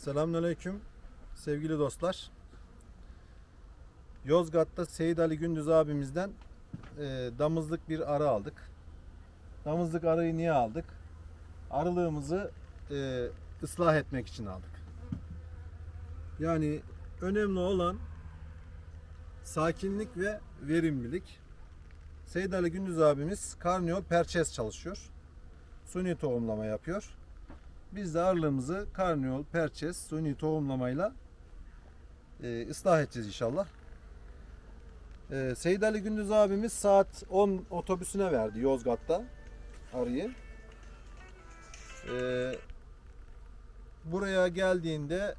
Selamünaleyküm sevgili dostlar. Yozgat'ta Seyit Ali Gündüz abimizden e, damızlık bir arı aldık. Damızlık arıyı niye aldık? Arılığımızı e, ıslah etmek için aldık. Yani önemli olan sakinlik ve verimlilik. Seyit Ali Gündüz abimiz karniyol perçez çalışıyor. Suni tohumlama yapıyor. Biz de arılığımızı karniyol, perçez, suni tohumlamayla e, ıslah edeceğiz inşallah. E, Seyit Ali Gündüz abimiz saat 10 otobüsüne verdi Yozgat'ta arıyı. E, buraya geldiğinde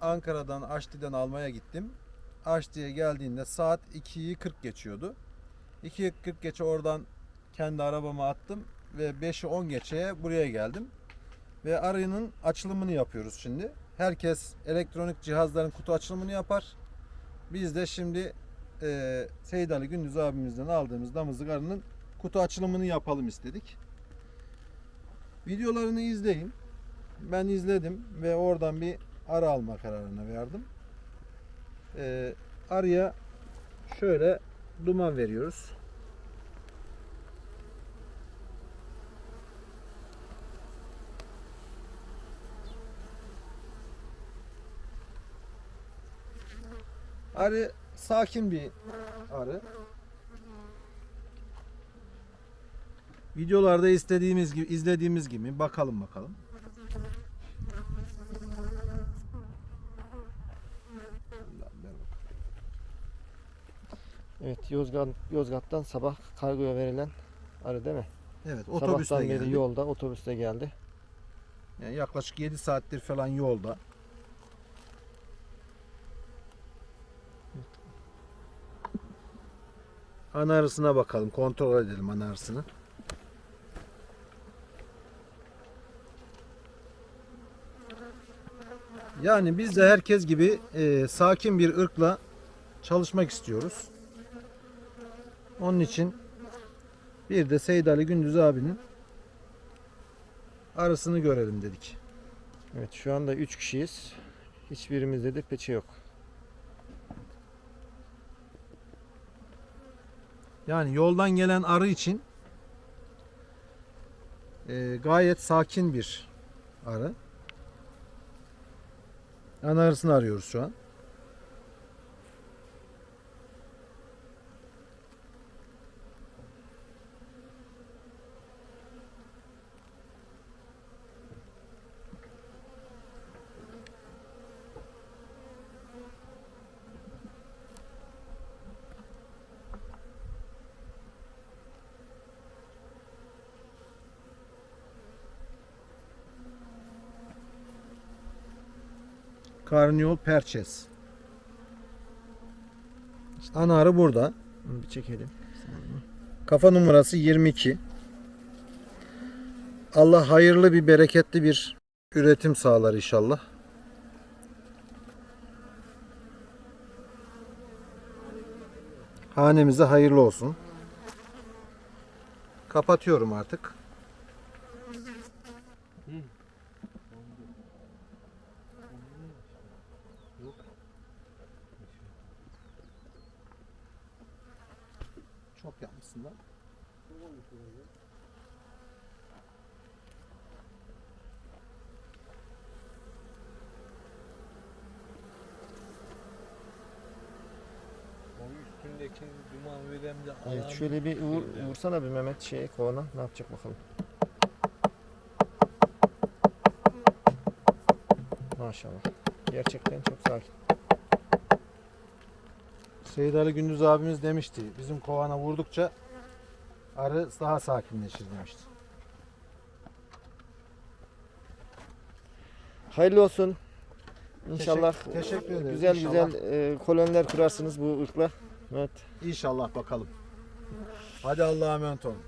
Ankara'dan Aşti'den almaya gittim. Aşti'ye geldiğinde saat 2'yi 40 geçiyordu. 2'yi 40 geçe oradan kendi arabama attım ve 5'i 10 geçeye buraya geldim. Ve arının açılımını yapıyoruz şimdi. Herkes elektronik cihazların kutu açılımını yapar. Biz de şimdi e, Seyit Ali Gündüz abimizden aldığımız damızlık arının kutu açılımını yapalım istedik. Videolarını izleyin. Ben izledim ve oradan bir arı alma kararına verdim. E, arıya şöyle duman veriyoruz. Arı sakin bir arı. Videolarda istediğimiz gibi izlediğimiz gibi bakalım bakalım. Evet Yozgat, Yozgat'tan sabah kargoya verilen arı değil mi? Evet otobüste Sabahtan geldi. yolda otobüste geldi. Yani yaklaşık 7 saattir falan yolda. Ana arısına bakalım. Kontrol edelim ana arısını. Yani biz de herkes gibi e, sakin bir ırkla çalışmak istiyoruz. Onun için bir de Seyit Ali Gündüz abinin arısını görelim dedik. Evet şu anda 3 kişiyiz. Hiçbirimizde de peçe yok. Yani yoldan gelen arı için e, gayet sakin bir arı. Ana arısını arıyoruz şu an. Karniyol perçez. Ana arı burada. Bir çekelim. Kafa numarası 22. Allah hayırlı bir bereketli bir üretim sağlar inşallah. Hanemize hayırlı olsun. Kapatıyorum artık. Çok yapmışsın lan. Onun üstündeki duman veren de Evet alan şöyle bir vur, vursana bir Mehmet şeye kovana. Ne yapacak bakalım. Maşallah. Gerçekten çok sakin. Seyit Ali Gündüz abimiz demişti. Bizim kovana vurdukça arı daha sakinleşir demişti. Hayırlı olsun. İnşallah Teşekkür- teşekkür ederiz. güzel İnşallah. güzel e, koloniler kurarsınız bu ırkla. Evet. İnşallah bakalım. Hadi Allah'a emanet olun.